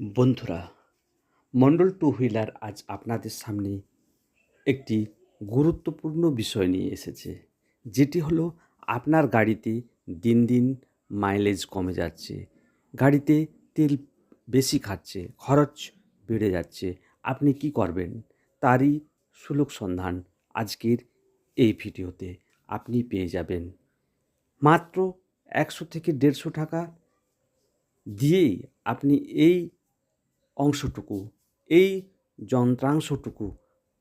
বন্ধুরা, Mondal two wheeler আজ আপনাদের সামনে একটি গুরুত্বপূর্ণ বিষয় নিয়ে এসেছে, যেটি হলো আপনার গাড়িতে দিন দিন মাইলেজ কমে যাচ্ছে, গাড়িতে তেল বেশি খাচ্ছে, খরচ বেড়ে যাচ্ছে, আপনি কি করবেন? তারই সুলভ সন্ধান আজকের এই ভিডিওতে আপনি পেয়ে যাবেন। মাত্র একশো থেকে দেড়শো টাকা দিয়েই আপনি এই অংশটুকু, এই যন্ত্রাংশটুকু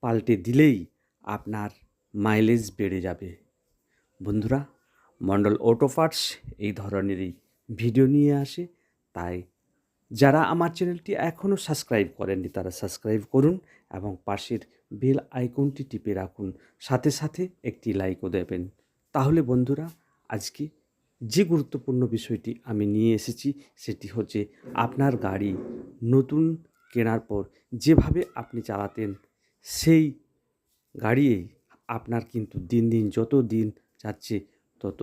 পাল্টে দিলেই আপনার মাইলেজ বেড়ে যাবে। বন্ধুরা, মন্ডল অটো পার্টস এই ধরনেরই ভিডিও নিয়ে আসে। তাই যারা আমার চ্যানেলটি এখনও সাবস্ক্রাইব করেননি, তারা সাবস্ক্রাইব করুন এবং পাশের বেল আইকনটি টিপে রাখুন। সাথে সাথে একটি লাইকও দেবেন। তাহলে বন্ধুরা, আজকে যে গুরুত্বপূর্ণ বিষয়টি আমি নিয়ে এসেছি সেটি হচ্ছে আপনার গাড়ি নতুন কেনার পর যেভাবে আপনি চালাতেন, সেই গাড়িয়েই আপনার কিন্তু দিন দিন যত দিন যাচ্ছে তত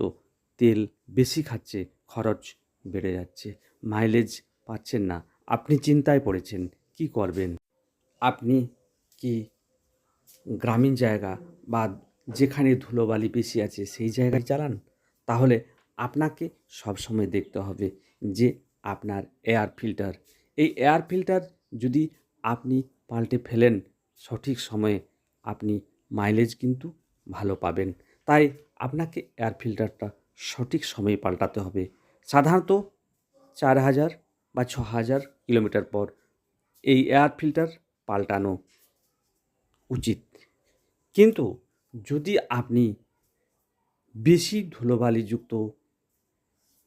তেল বেশি খাচ্ছে, খরচ বেড়ে যাচ্ছে। মাইলেজ পাচ্ছেন না। আপনি চিন্তায় পড়েছেন, কি করবেন? আপনি কি গ্রামীণ জায়গা বা যেখানে ধুলোবালি বেশি আছে সেই জায়গায় চালান? তাহলে আপনাকে সবসময় দেখতে হবে যে আপনার এয়ার ফিল্টার এই এয়ার ফিল্টার যদি আপনি পাল্টে ফেলেন, সঠিক সময়ে আপনি মাইলেজ কিন্তু ভালো পাবেন। তাই আপনাকে এয়ার ফিল্টারটা সঠিক সময়ে পাল্টাতে হবে। সাধারণত চার হাজার বা ছ হাজার কিলোমিটার পর এই এয়ার ফিল্টার পাল্টানো উচিত। কিন্তু যদি আপনি বেশি ধুলোবালিযুক্ত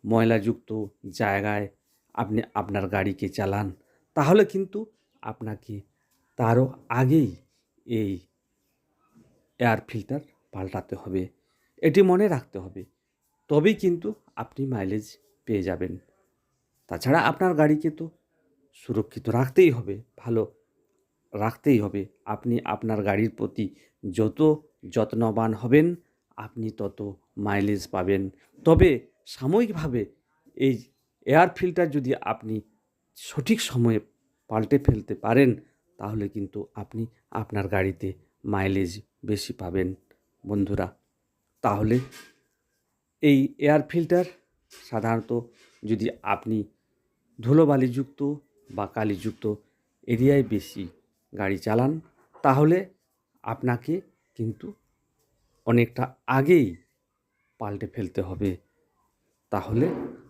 ময়লাযুক্ত জায়গায় আপনি আপনার গাড়িকে চালান, তাহলে কিন্তু আপনাকে তারও আগেই এই এয়ার ফিল্টার পাল্টাতে হবে। এটি মনে রাখতে হবে। তবেই কিন্তু আপনি মাইলেজ পেয়ে যাবেন। তাছাড়া আপনার গাড়িকে তো সুরক্ষিত রাখতেই হবে, ভালো রাখতেই হবে। আপনি আপনার গাড়ির প্রতি যত যত্নবান হবেন, আপনি তত মাইলেজ পাবেন। তবে সাময়িকভাবে এই এয়ার ফিল্টার যদি আপনি সঠিক সময়ে পাল্টে ফেলতে পারেন, তাহলে কিন্তু আপনি আপনার গাড়িতে মাইলেজ বেশি পাবেন। বন্ধুরা, তাহলে এই এয়ার ফিল্টার সাধারণত যদি আপনি ধুলোবালিযুক্ত বা কালিযুক্ত এরিয়ায় বেশি গাড়ি চালান, তাহলে আপনাকে কিন্তু অনেকটা আগেই পাল্টে ফেলতে হবে। তাহলে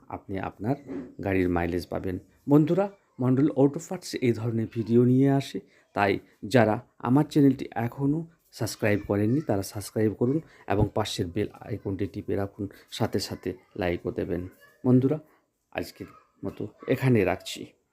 আপনি আপনার গাড়ির মাইলেজ পাবেন। বন্ধুরা মন্ডল অটো পার্টস এই ধরনের ভিডিও নিয়ে আসে। তাই যারা আমার চ্যানেলটি এখনও সাবস্ক্রাইব করেননি, তারা সাবস্ক্রাইব করুন এবং পাশের বেল আইকনটি টিপে রাখুন, সাথে সাথে লাইকও দেবেন। বন্ধুরা, আজকের মতো এখানে রাখছি।